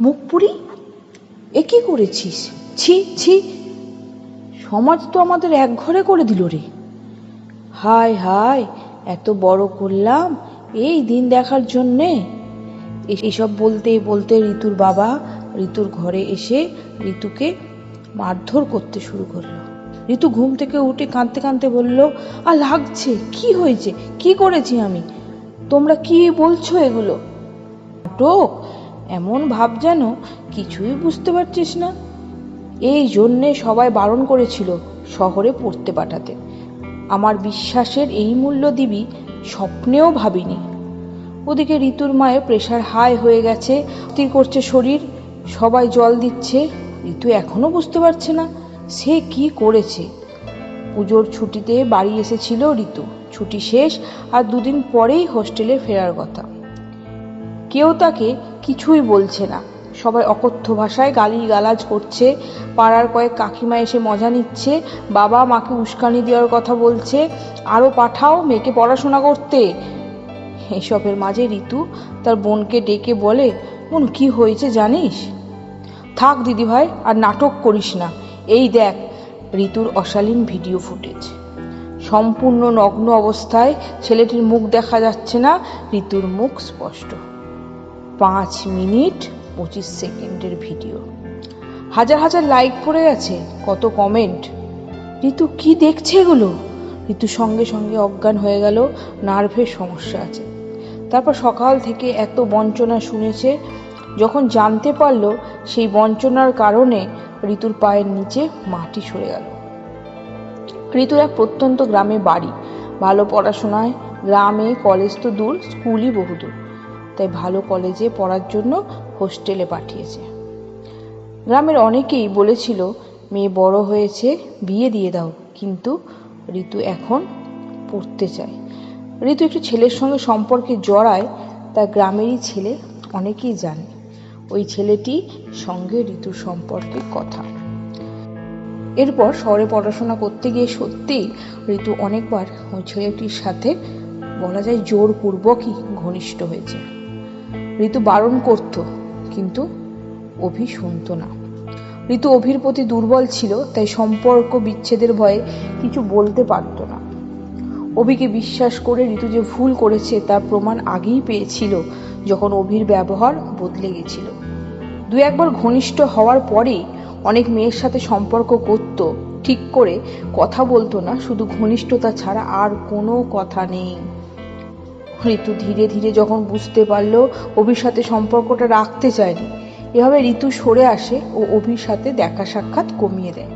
মুখ পুরি এ কি করেছিস? ছি ছি। সমাজ তো আমাদের এক ঘরে করে দিল রে। হায় হায়, এত বড় করলাম, এই দিন দেখার জন্যে। এসব বলতে বলতে ঋতুর বাবা ঋতুর ঘরে এসে ঋতুকে মারধর করতে শুরু করল। ঋতু ঘুম থেকে উঠে কাঁদতে কাঁদতে বলল আর লাগছে, কি হয়েছে? কি করেছি আমি? তোমরা কি বলছো এগুলো? নাটক এমন ভাব যেন কিছুই বুঝতে পারছিস না। এই জন্যে সবাই বারণ করেছিল শহরে পড়তে পাঠাতে। আমার বিশ্বাসের এই মূল্য দিবি স্বপ্নেও ভাবিনি। ওদিকে ঋতুর মায়ের প্রেশার হাই হয়ে গেছে, স্থির করছে শরীর, সবাই জল দিচ্ছে, ঋতু এখনও বুঝতে পারছে না, সে কি করেছে? পুজোর ছুটিতে বাড়ি এসেছিল ঋতু, ছুটি শেষ আর দুদিন পরেই হোস্টেলে ফেরার কথা। কেউ তাকে কিছুই বলছে না। সবাই অকথ্য ভাষায় গালি গালাজ করছে, পাড়ার কয়েক কাকিমা এসে মজা নিচ্ছে, বাবা মাকে উস্কানি দেওয়ার কথা বলছে আরও পাঠাও মেয়েকে পড়াশোনা করতে। এসবের মাঝে ঋতু তার বোনকে ডেকে বলে, বোন, কি হয়েছে জানিস? থাক দিদি ভাই, আর নাটক করিস না। এই দেখ, ঋতুর অশালীন ভিডিও ফুটেজ। সম্পূর্ণ নগ্ন অবস্থায় ছেলেটির মুখ দেখা যাচ্ছে না, ঋতুর মুখ স্পষ্ট। পাঁচ মিনিট পঁচিশ সেকেন্ডের ভিডিও। হাজার হাজার লাইক পড়ে গেছে, কত কমেন্ট ঋতু কি দেখছে এগুলো? ঋতু সঙ্গে সঙ্গে অজ্ঞান হয়ে গেল নার্ভের সমস্যা আছে। তারপর সকাল থেকে এত বঞ্চনা শুনেছে, যখন জানতে পারল সেই বঞ্চনার কারণে ঋতুর পায়ের নিচে মাটি সরে গেল। ঋতুর এক প্রত্যন্ত গ্রামে বাড়ি, ভালো পড়াশোনায়, গ্রামে কলেজ তো দূর স্কুলই বহুদূর। তাই ভালো কলেজে পড়ার জন্য হোস্টেলে পাঠিয়েছে। গ্রামের অনেকেই বলেছিল, মেয়ে বড় হয়েছে, বিয়ে দিয়ে দাও। কিন্তু ঋতু এখন পড়তে চায়। ঋতু একটি ছেলের সঙ্গে সম্পর্কে জড়ায় তার গ্রামেরই ছেলে অনেকেই জানে। ওই ছেলেটি সঙ্গে ঋতুর সম্পর্কে কথা। এরপর শহরে পড়াশোনা করতে গিয়ে সত্যিই ঋতু অনেকবার ওই ছেলেটির সাথে, বলা যায়, জোরপূর্বকই ঘনিষ্ঠ হয়েছে। ঋতু বারণ করত, কিন্তু অভি শুনতো না। ঋতু অভির প্রতি দুর্বল ছিল, তাই সম্পর্ক বিচ্ছেদের ভয়ে কিছু বলতে পারতো না। অভিকে বিশ্বাস করে ঋতু যে ভুল করেছে, তার প্রমাণ আগেই পেয়েছিল, যখন অভির ব্যবহার বদলে গেছিল। দু একবার ঘনিষ্ঠ হওয়ার পরেই অনেক মেয়ের সাথে সম্পর্ক করত, ঠিক করে কথা বলতো না, শুধু ঘনিষ্ঠতা ছাড়া আর কোনো কথা নেই। ঋতু ধীরে ধীরে যখন বুঝতে পারল অভির সাথে সম্পর্কটা রাখতে চায়নি, এভাবে ঋতু সরে আসে ও অভির সাথে দেখা সাক্ষাৎ কমিয়ে দেয়।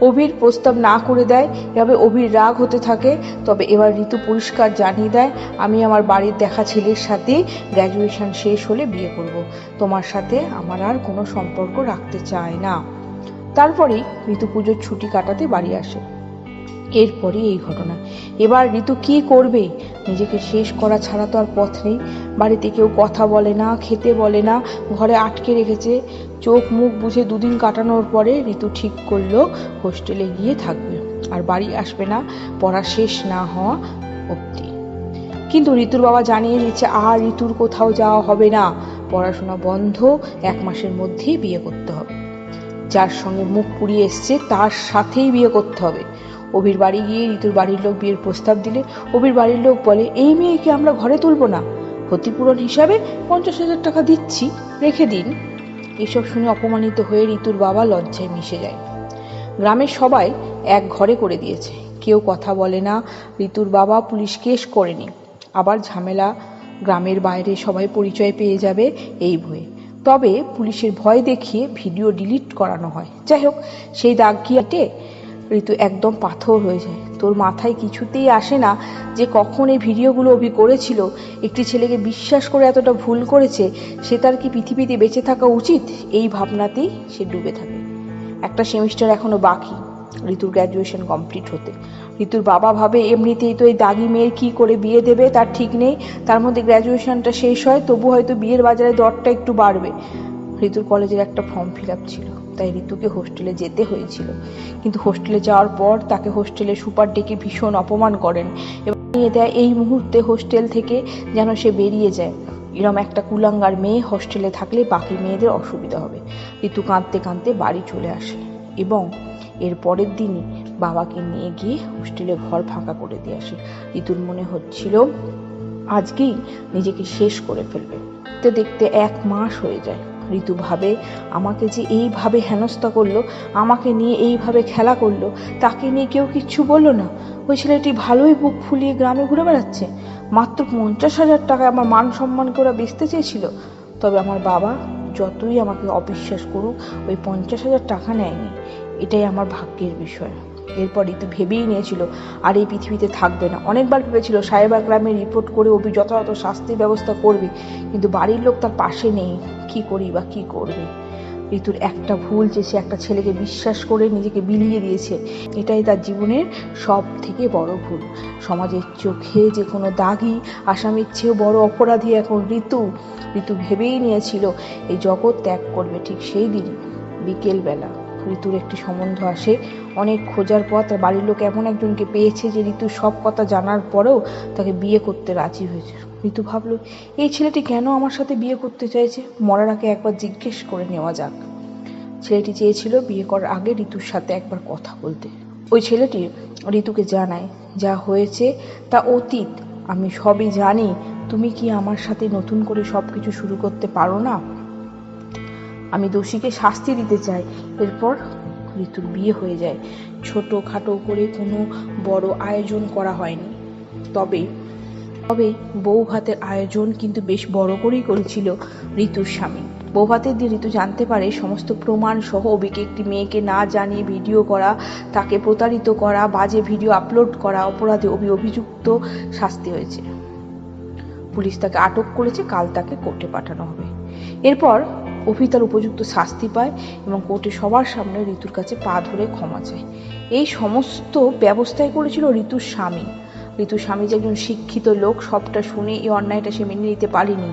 অভির প্রস্তাব না করে দেয়, এভাবে অভির রাগ হতে থাকে, তবে এবার ঋতু পরিষ্কার জানিয়ে দেয়, আমি আমার বাড়ির দেখা ছেলের সাথে গ্র্যাজুয়েশন শেষ হলে বিয়ে করব, তোমার সাথে আমার আর কোনো সম্পর্ক রাখতে চায় না। তারপরেই ঋতু পুজোর ছুটি কাটাতে বাড়ি আসে। এরপরই এই ঘটনা। এবার ঋতু কি করবে? নিজেকে শেষ করা ছাড়া তো আর পথ নেই। বাড়িতে কেউ কথা বলে না, খেতে বলে না, ঘরে আটকে রেখেছে। চোখ মুখ বুঝে দুদিন কাটানোর পরে ঋতু ঠিক করল, হোস্টেলে গিয়ে থাকবে। আর বাড়ি আসবে না, পড়া শেষ না হওয়া অবধি। কিন্তু ঋতুর বাবা জানিয়ে দিচ্ছে, আর ঋতুর কোথাও যাওয়া হবে না। পড়াশোনা বন্ধ, এক মাসের মধ্যেই বিয়ে করতে হবে। যার সঙ্গে মুখ পুড়িয়ে এসছে, তার সাথেই বিয়ে করতে হবে। অভির বাড়ি গিয়ে ঋতুর বাড়ির লোক বিয়ের প্রস্তাব দিলে, অভির বাড়ির লোক বলে, এই মেয়েকে আমরা ঘরে তুলব না। ক্ষতিপূরণ হিসাবে পঞ্চাশ হাজার টাকা দিচ্ছি, রেখে দিন। এসব শুনে অপমানিত হয়ে ঋতুর বাবা লজ্জায় মিশে যায়। গ্রামের সবাই এক ঘরে করে দিয়েছে। কেউ কথা বলে না, ঋতুর বাবা পুলিশ কেস করেনি। আবার ঝামেলা, গ্রামের বাইরে সবাই পরিচয় পেয়ে যাবে এই ভয়ে। তবে পুলিশের ভয় দেখিয়ে ভিডিও ডিলিট করানো হয়। যাই হোক, সেই দাগ গিয়ে ঋতু একদম পাথর হয়ে যায়। তোর মাথায় কিছুতেই আসে না যে কখন এই ভিডিওগুলো অভি করেছিল। একটি ছেলেকে বিশ্বাস করে এতটা ভুল করেছে, সে তার কি পৃথিবীতে বেঁচে থাকা উচিত? এই ভাবনাতেই সে ডুবে থাকে। একটা সেমিস্টার এখনও বাকি, ঋতুর গ্র্যাজুয়েশন কমপ্লিট হতে। ঋতুর বাবা ভাবে এমনিতেই তো এই দাগি মেয়ের কী করে বিয়ে দেবে, তার ঠিক নেই। তার মধ্যে গ্র্যাজুয়েশনটা শেষ হয়, তবু হয়তো বিয়ের বাজারে দরটা একটু বাড়বে। ঋতুর কলেজের একটা ফর্ম ফিল আপ ছিল। তাই ঋতুকে হোস্টেলে যেতে হয়েছিল। কিন্তু হোস্টেলে যাওয়ার পর তাকে হোস্টেলে সুপার ডেকে ভীষণ অপমান করেন এবং জানিয়ে দেয়, এই মুহূর্তে হোস্টেল থেকে যেন সে বেরিয়ে যায়। এরম একটা কুলাঙ্গার মেয়ে হোস্টেলে থাকলে বাকি মেয়েদের অসুবিধা হবে। ঋতু কাঁদতে কাঁদতে বাড়ি চলে আসে এবং এর পরের দিনই বাবাকে নিয়ে গিয়ে হোস্টেলে ঘর ফাঁকা করে দিয়ে আসে। ঋতুর মনে হচ্ছিল, আজকেই নিজেকে শেষ করে ফেলবে। দেখতে দেখতে এক মাস হয়ে যায়। ঋতু ভাবে আমাকে যে এইভাবে হেনস্থা করল, আমাকে নিয়ে এইভাবে খেলা করল, তাকে নিয়ে কেউ কিচ্ছু বলল না। ওই ছেলেটি ভালোই বুক ফুলিয়ে গ্রামে ঘুরে বেড়াচ্ছে। মাত্র পঞ্চাশ হাজার টাকায় আমার মান সম্মানকে ওরা বেচতে চেয়েছিল। তবে আমার বাবা যতই আমাকে অবিশ্বাস করুক, ওই পঞ্চাশ হাজার টাকা নেয়নি। এটাই আমার ভাগ্যের বিষয়। এরপর ঋতু ভেবেই নিয়েছিল, আর এই পৃথিবীতে থাকবে না। অনেকবার ভেবেছিল সাইবার ক্রাইমে রিপোর্ট করে অভি যথাযথ শাস্তির ব্যবস্থা করবে, কিন্তু বাড়ির লোক তার পাশে নেই। কি করি বা কি করবে? ঋতুর একটা ভুল যে সে একটা ছেলেকে বিশ্বাস করে নিজেকে বিলিয়ে দিয়েছে, এটাই তার জীবনের সব থেকে বড় ভুল। সমাজের চোখে যে কোনো দাগি আসামির চেয়েও বড় অপরাধী এখন ঋতু। ঋতু ভেবেই নিয়েছিল, এই জগৎ ত্যাগ করবে ঠিক সেই দিন, বিকেলবেলা। ঋতুর একটি সম্বন্ধ আসে। অনেক খোঁজার পর তার বাড়ির লোক এমন একজনকে পেয়েছে যে ঋতুর সব কথা জানার পরেও তাকে বিয়ে করতে রাজি হয়েছে। ঋতু ভাবলো, এই ছেলেটি কেন আমার সাথে বিয়ে করতে চাইছে? মরার আগে একবার জিজ্ঞেস করে নেওয়া যাক। ছেলেটি চেয়েছিল বিয়ে করার আগে ঋতুর সাথে একবার কথা বলতে। ওই ছেলেটি ঋতুকে জানায়, যা হয়েছে তা অতীত। আমি সবই জানি। তুমি কি আমার সাথে নতুন করে সব কিছু শুরু করতে পারো না? আমি দোষীকে শাস্তি দিতে চাই। এরপর ঋতুর বিয়ে হয়ে যায়। ছোট খাটো করে কোনো বড় আয়োজন করা হয়নি। তবে তবে বউ ভাতের আয়োজন কিন্তু বেশ বড় করেই করেছিল ঋতুর স্বামী। বউ ভাতের দিয়ে ঋতু জানতে পারে, সমস্ত প্রমাণ সহ অবিকে একটি মেয়েকে না জানিয়ে ভিডিও করা, তাকে প্রতারিত করা, বাজে ভিডিও আপলোড করা, অপরাধে অভি অভিযুক্ত শাস্তি হয়েছে। পুলিশ তাকে আটক করেছে, কাল তাকে কোর্টে পাঠানো হবে। এরপর অভি তার উপযুক্ত শাস্তি পায় এবং কোর্টে সবার সামনে ঋতুর কাছে পা ধরে ক্ষমা চায়। এই সমস্ত ব্যবস্থাই করেছিল ঋতুর স্বামী। ঋতুর স্বামী যে একজন শিক্ষিত লোক, সবটা শুনে এই অন্যায়টা সে মেনে নিতে পারেনি।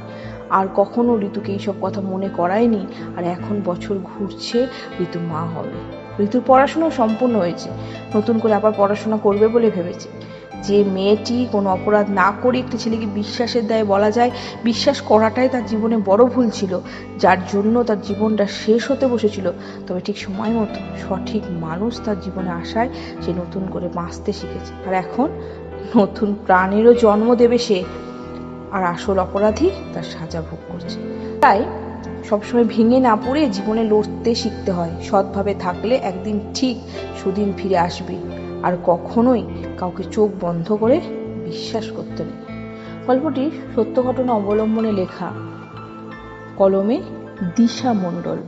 আর কখনো ঋতুকে এইসব কথা মনে করায়নি। আর এখন বছর ঘুরছে ঋতু মা হবে। ঋতুর পড়াশোনা সম্পূর্ণ হয়েছে। নতুন করে আবার পড়াশোনা করবে বলে ভেবেছে। যে মেয়েটি কোনো অপরাধ না করে একটি ছেলেকে বিশ্বাসের দায়ে বলা যায়, বিশ্বাস করাটাই তার জীবনে বড় ভুল ছিল, যার জন্য তার জীবনটা শেষ হতে বসেছিল। তবে ঠিক সময় মতো সঠিক মানুষ তার জীবনে আসায় সে নতুন করে বাঁচতে শিখেছে। আর এখন নতুন প্রাণেরও জন্ম দেবে সে, আর আসল অপরাধী তার সাজা ভোগ করছে। তাই সবসময় ভেঙে না পড়ে জীবনে লড়তে শিখতে হয়। সৎভাবে থাকলে একদিন ঠিক, সুদিন ফিরে আসবে। আর কখনোই কাউকে চোখ বন্ধ করে বিশ্বাস করতে নেই। গল্পটি সত্য ঘটনা অবলম্বনে লেখা কলমে দিশা মণ্ডল।